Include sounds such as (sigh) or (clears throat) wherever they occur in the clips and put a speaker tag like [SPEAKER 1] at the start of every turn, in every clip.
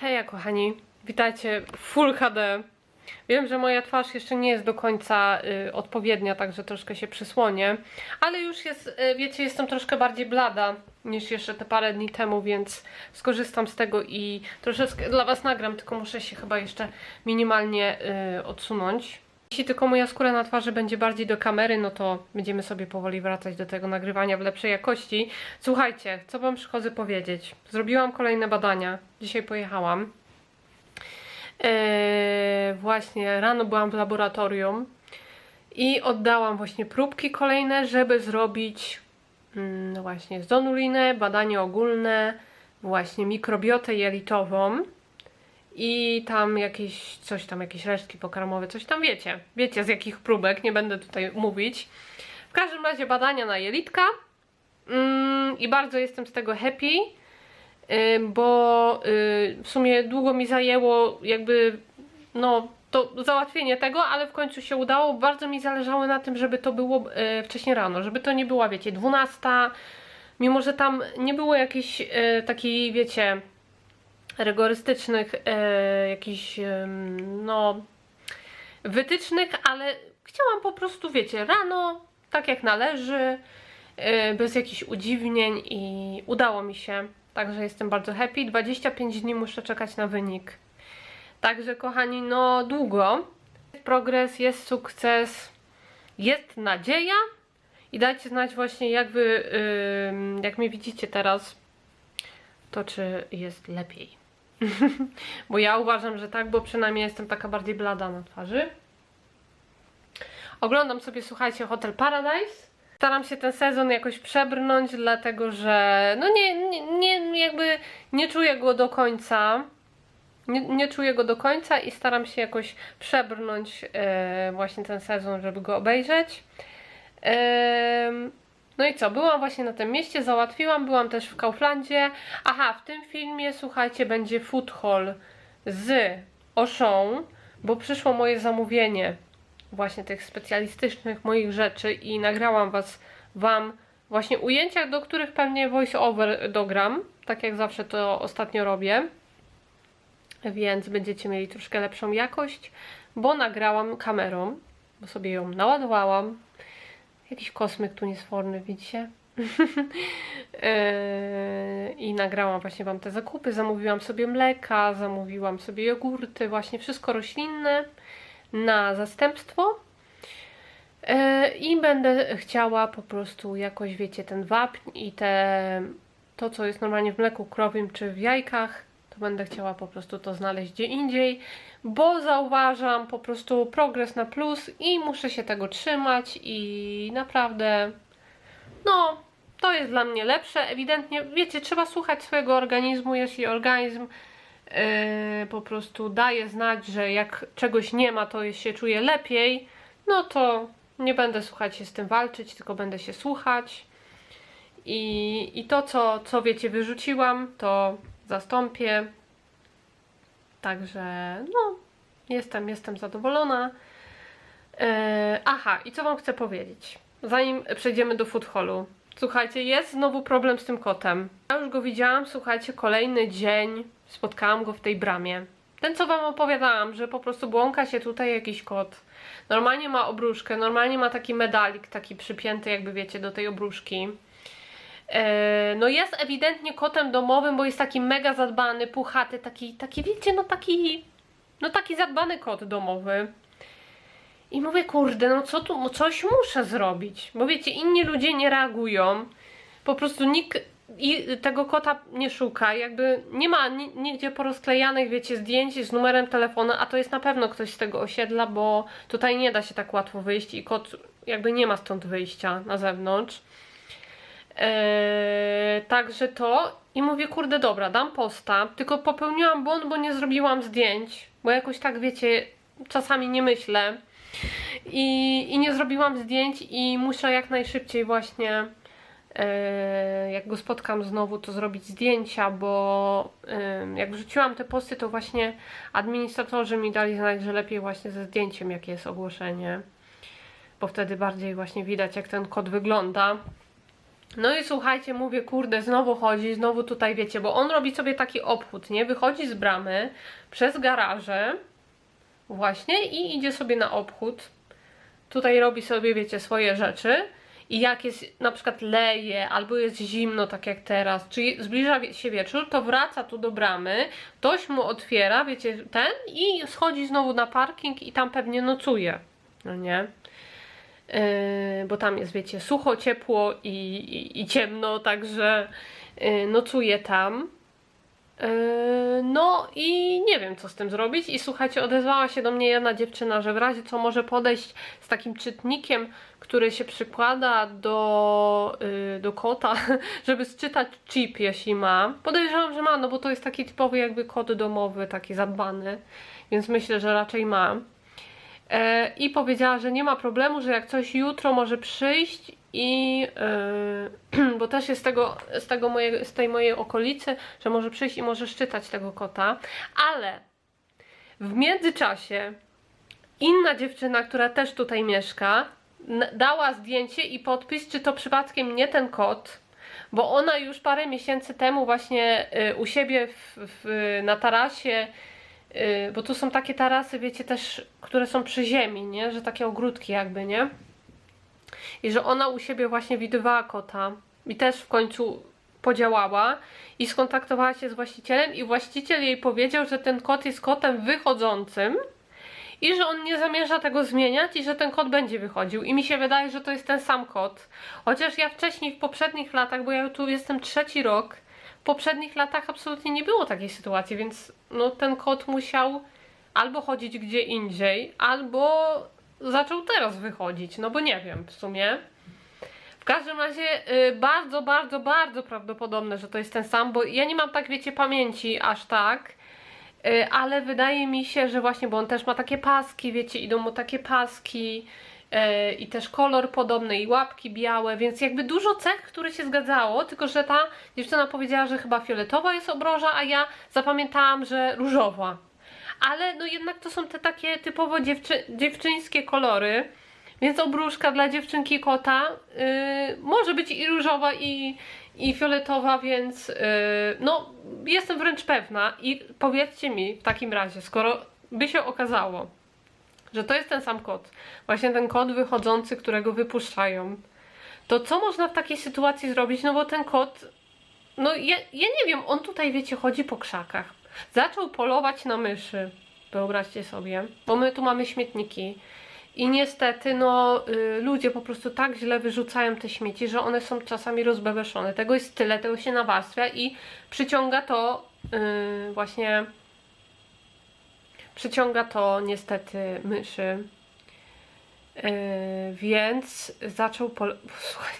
[SPEAKER 1] Heja kochani, witajcie Full HD. Wiem, że moja twarz jeszcze nie jest do końca y, odpowiednia, także troszkę się przysłonię, ale już jest, y, wiecie, jestem troszkę bardziej blada niż jeszcze te parę dni temu, więc skorzystam z tego i troszeczkę dla Was nagram, tylko muszę się chyba jeszcze minimalnie y, odsunąć. Jeśli tylko moja skóra na twarzy będzie bardziej do kamery, no to będziemy sobie powoli wracać do tego nagrywania w lepszej jakości. Słuchajcie, co Wam przychodzę powiedzieć? Zrobiłam kolejne badania. Dzisiaj pojechałam. Eee, właśnie rano byłam w laboratorium i oddałam właśnie próbki kolejne, żeby zrobić mm, no właśnie zonulinę, badanie ogólne, właśnie mikrobiotę jelitową i tam jakieś, coś tam, jakieś resztki pokarmowe, coś tam wiecie. Wiecie z jakich próbek, nie będę tutaj mówić. W każdym razie badania na jelitka mm, i bardzo jestem z tego happy, y, bo y, w sumie długo mi zajęło jakby, no, to załatwienie tego, ale w końcu się udało. Bardzo mi zależało na tym, żeby to było y, wcześniej rano, żeby to nie była, wiecie, 12, mimo że tam nie było jakiejś y, takiej, wiecie, rygorystycznych e, jakichś e, no wytycznych, ale chciałam po prostu, wiecie, rano, tak jak należy, e, bez jakichś udziwnień i udało mi się. Także jestem bardzo happy. 25 dni muszę czekać na wynik. Także kochani, no długo. Progres, jest sukces, jest nadzieja i dajcie znać właśnie jak wy, ym, jak mnie widzicie teraz, to czy jest lepiej. (laughs) bo ja uważam, że tak, bo przynajmniej jestem taka bardziej blada na twarzy. Oglądam sobie, słuchajcie, Hotel Paradise. Staram się ten sezon jakoś przebrnąć, dlatego że no nie, nie, nie jakby nie czuję go do końca. Nie, nie czuję go do końca i staram się jakoś przebrnąć e, właśnie ten sezon, żeby go obejrzeć. Em, no i co, byłam właśnie na tym mieście, załatwiłam, byłam też w Kauflandzie. Aha, w tym filmie, słuchajcie, będzie food haul z Auchan, bo przyszło moje zamówienie właśnie tych specjalistycznych moich rzeczy i nagrałam was, wam właśnie ujęcia, do których pewnie voice over dogram, tak jak zawsze to ostatnio robię. Więc będziecie mieli troszkę lepszą jakość, bo nagrałam kamerą, bo sobie ją naładowałam, Jakiś kosmyk tu niesforny, widzicie? Yy, (laughs) I nagrałam właśnie Wam te zakupy. Zamówiłam sobie mleka, zamówiłam sobie jogurty, właśnie wszystko roślinne na zastępstwo. Yy, I będę chciała po prostu jakoś, wiecie, ten wapń i te, to, co jest normalnie w mleku krowym czy w jajkach, będę chciała po prostu to znaleźć gdzie indziej, bo zauważam po prostu progres na plus i muszę się tego trzymać i naprawdę no, to jest dla mnie lepsze. Ewidentnie, wiecie, trzeba słuchać swojego organizmu, jeśli organizm yy, po prostu daje znać, że jak czegoś nie ma, to się czuje lepiej, no to nie będę słuchać się z tym walczyć, tylko będę się słuchać. I, i to, co, co wiecie, wyrzuciłam, to zastąpię. Także, no, jestem, jestem zadowolona. E, aha, i co Wam chcę powiedzieć? Zanim przejdziemy do food hallu. Słuchajcie, jest znowu problem z tym kotem. Ja już go widziałam, słuchajcie, kolejny dzień spotkałam go w tej bramie. Ten, co Wam opowiadałam, że po prostu błąka się tutaj jakiś kot. Normalnie ma obruszkę, normalnie ma taki medalik, taki przypięty, jakby wiecie, do tej obruszki. E, no jest ewidentnie kotem domowym, bo jest taki mega zadbany, puchaty, taki, taki wiecie, no taki, no taki zadbany kot domowy. I mówię, kurde, no co tu, no coś muszę zrobić, bo wiecie, inni ludzie nie reagują, po prostu nikt i tego kota nie szuka, jakby nie ma ni nigdzie porozklejanych, wiecie, zdjęć z numerem telefonu, a to jest na pewno ktoś z tego osiedla, bo tutaj nie da się tak łatwo wyjść i kot jakby nie ma stąd wyjścia na zewnątrz. Eee, także to. I mówię, kurde, dobra, dam posta, tylko popełniłam błąd, bo nie zrobiłam zdjęć, bo jakoś tak, wiecie, czasami nie myślę. I, i nie zrobiłam zdjęć i muszę jak najszybciej właśnie eee, jak go spotkam znowu, to zrobić zdjęcia, bo em, jak wrzuciłam te posty, to właśnie administratorzy mi dali znać, że lepiej właśnie ze zdjęciem, jakie jest ogłoszenie, bo wtedy bardziej właśnie widać, jak ten kod wygląda. No i słuchajcie, mówię, kurde, znowu chodzi, znowu tutaj wiecie, bo on robi sobie taki obchód, nie? Wychodzi z bramy przez garaże, właśnie, i idzie sobie na obchód. Tutaj robi sobie, wiecie, swoje rzeczy. I jak jest na przykład leje, albo jest zimno, tak jak teraz, czy je- zbliża się wieczór, to wraca tu do bramy, ktoś mu otwiera, wiecie, ten i schodzi znowu na parking i tam pewnie nocuje. No nie? Yy, bo tam jest, wiecie, sucho, ciepło i, i, i ciemno, także yy, nocuję tam. Yy, no i nie wiem, co z tym zrobić. I słuchajcie, odezwała się do mnie jedna dziewczyna, że w razie co może podejść z takim czytnikiem, który się przykłada do, do kota, (laughs) żeby sczytać chip, jeśli ma. Podejrzewam, że ma, no bo to jest taki typowy jakby kod domowy, taki zadbany, więc myślę, że raczej ma. E, I powiedziała, że nie ma problemu, że jak coś jutro może przyjść i e, (clears throat) bo też jest z tego, z tego mojego, z tej mojej okolicy, że może przyjść i może szczytać tego kota, ale w międzyczasie inna dziewczyna, która też tutaj mieszka, dała zdjęcie i podpis, czy to przypadkiem nie ten kot, bo ona już parę miesięcy temu właśnie y, u siebie w, w, na tarasie Yy, bo tu są takie tarasy, wiecie, też, które są przy ziemi, nie? Że takie ogródki jakby, nie? I że ona u siebie właśnie widywała kota i też w końcu podziałała i skontaktowała się z właścicielem i właściciel jej powiedział, że ten kot jest kotem wychodzącym i że on nie zamierza tego zmieniać i że ten kot będzie wychodził. I mi się wydaje, że to jest ten sam kot. Chociaż ja wcześniej, w poprzednich latach, bo ja tu jestem trzeci rok, w poprzednich latach absolutnie nie było takiej sytuacji, więc no, ten kot musiał albo chodzić gdzie indziej, albo zaczął teraz wychodzić, no bo nie wiem w sumie. W każdym razie y, bardzo, bardzo, bardzo prawdopodobne, że to jest ten sam, bo ja nie mam tak, wiecie, pamięci aż tak, y, ale wydaje mi się, że właśnie, bo on też ma takie paski, wiecie, idą mu takie paski i też kolor podobny i łapki białe, więc jakby dużo cech, które się zgadzało, tylko że ta dziewczyna powiedziała, że chyba fioletowa jest obroża, a ja zapamiętałam, że różowa. Ale no jednak to są te takie typowo dziewczy dziewczyńskie kolory, więc obruszka dla dziewczynki kota yy, może być i różowa, i, i fioletowa, więc yy, no jestem wręcz pewna i powiedzcie mi w takim razie, skoro by się okazało, że to jest ten sam kot, właśnie ten kot wychodzący, którego wypuszczają, to co można w takiej sytuacji zrobić? No bo ten kot, no ja, ja nie wiem, on tutaj wiecie, chodzi po krzakach. Zaczął polować na myszy, wyobraźcie sobie, bo my tu mamy śmietniki. I niestety, no, y, ludzie po prostu tak źle wyrzucają te śmieci, że one są czasami rozbebeszone. Tego jest tyle, tego się nawarstwia i przyciąga to y, właśnie. Przyciąga to niestety myszy. Y, więc zaczął pol... Słuchaj,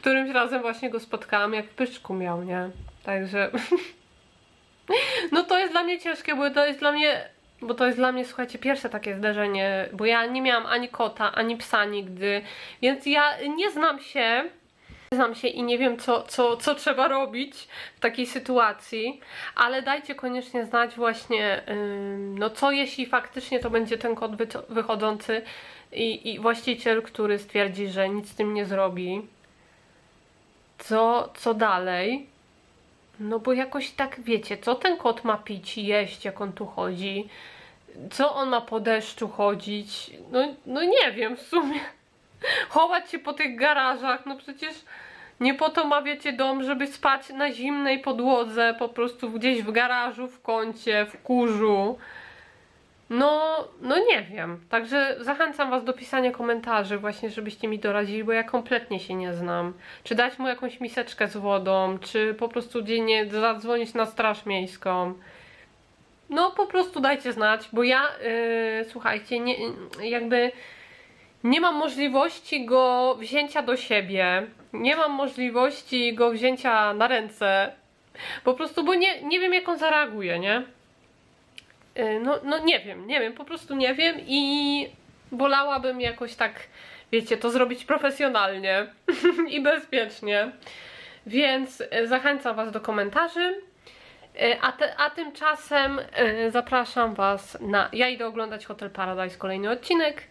[SPEAKER 1] którymś razem właśnie go spotkałam, jak w pyczku miał, nie? Także. (laughs) No to jest dla mnie ciężkie, bo to jest dla mnie bo to jest dla mnie, słuchajcie, pierwsze takie zdarzenie, bo ja nie miałam ani kota, ani psa nigdy, więc ja nie znam się, znam się i nie wiem, co, co, co trzeba robić w takiej sytuacji, ale dajcie koniecznie znać właśnie, no co jeśli faktycznie to będzie ten wyco- wychodzący i, i właściciel, który stwierdzi, że nic z tym nie zrobi. Co, co dalej? No bo jakoś tak wiecie, co ten kot ma pić jeść, jak on tu chodzi? Co on ma po deszczu chodzić? No, no nie wiem w sumie. (laughs) Chować się po tych garażach, no przecież nie po to ma wiecie dom, żeby spać na zimnej podłodze, po prostu gdzieś w garażu, w kącie, w kurzu. No, no nie wiem. Także zachęcam Was do pisania komentarzy, właśnie, żebyście mi doradzili, bo ja kompletnie się nie znam. Czy dać mu jakąś miseczkę z wodą, czy po prostu dziennie zadzwonić na straż miejską. No, po prostu dajcie znać, bo ja, yy, słuchajcie, nie, jakby nie mam możliwości go wzięcia do siebie. Nie mam możliwości go wzięcia na ręce. Po prostu, bo nie, nie wiem, jak on zareaguje, nie? Y, No, no nie wiem, nie wiem, po prostu nie wiem i wolałabym jakoś tak, wiecie, to zrobić profesjonalnie (laughs) i bezpiecznie. Więc y, zachęcam Was do komentarzy. Y, A, te, a tymczasem zapraszam Was na. Ja idę oglądać Hotel Paradise, kolejny odcinek.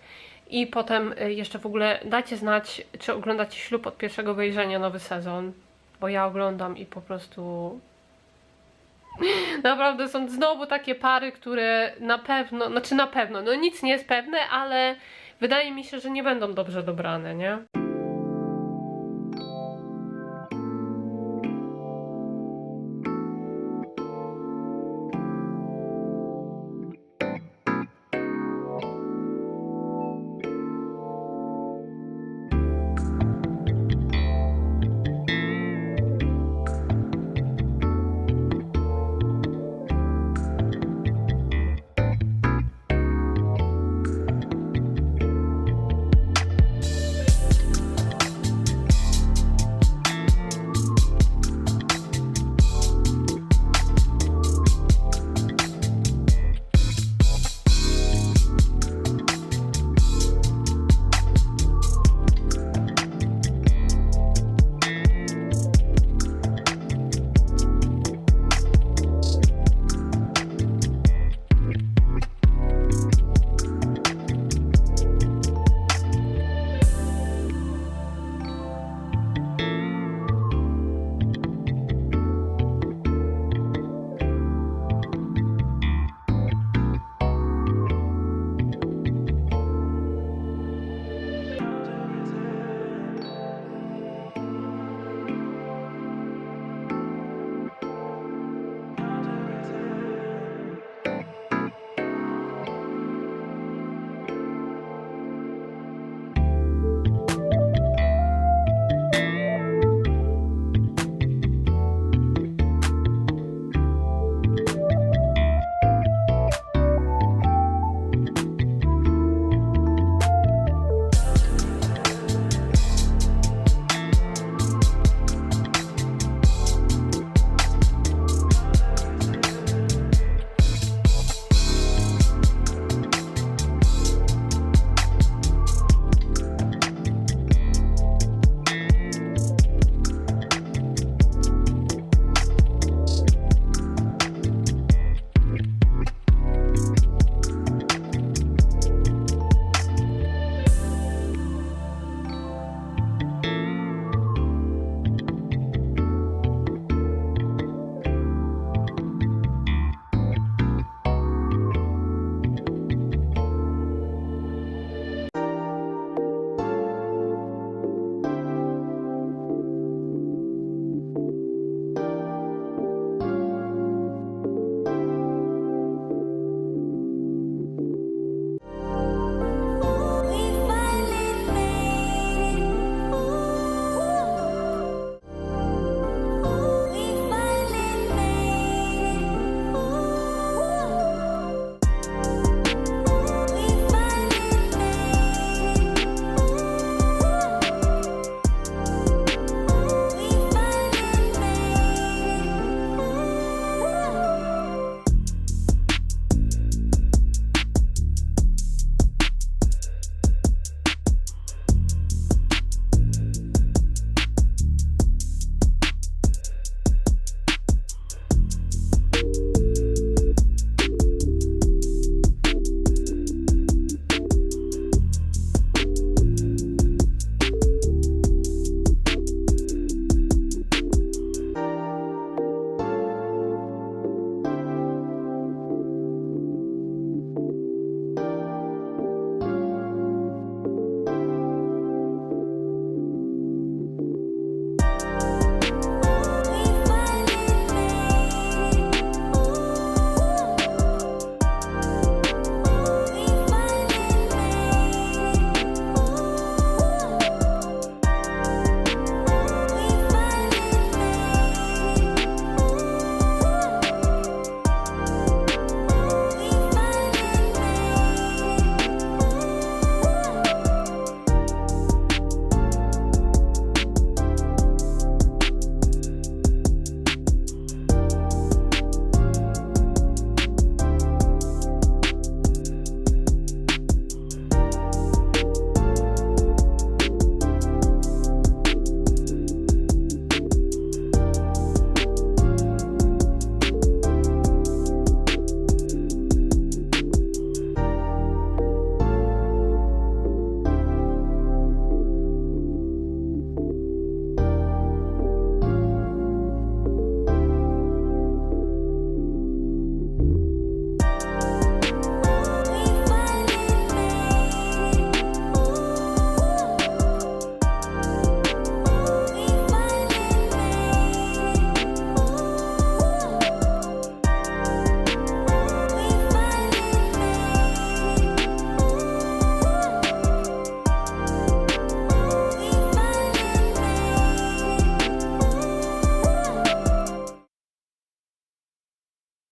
[SPEAKER 1] I potem y, jeszcze w ogóle dajcie znać, czy oglądacie ślub od pierwszego wejrzenia nowy sezon, bo ja oglądam i po prostu (laughs) Naprawdę są znowu takie pary, które na pewno, znaczy na pewno, no nic nie jest pewne, ale wydaje mi się, że nie będą dobrze dobrane, nie?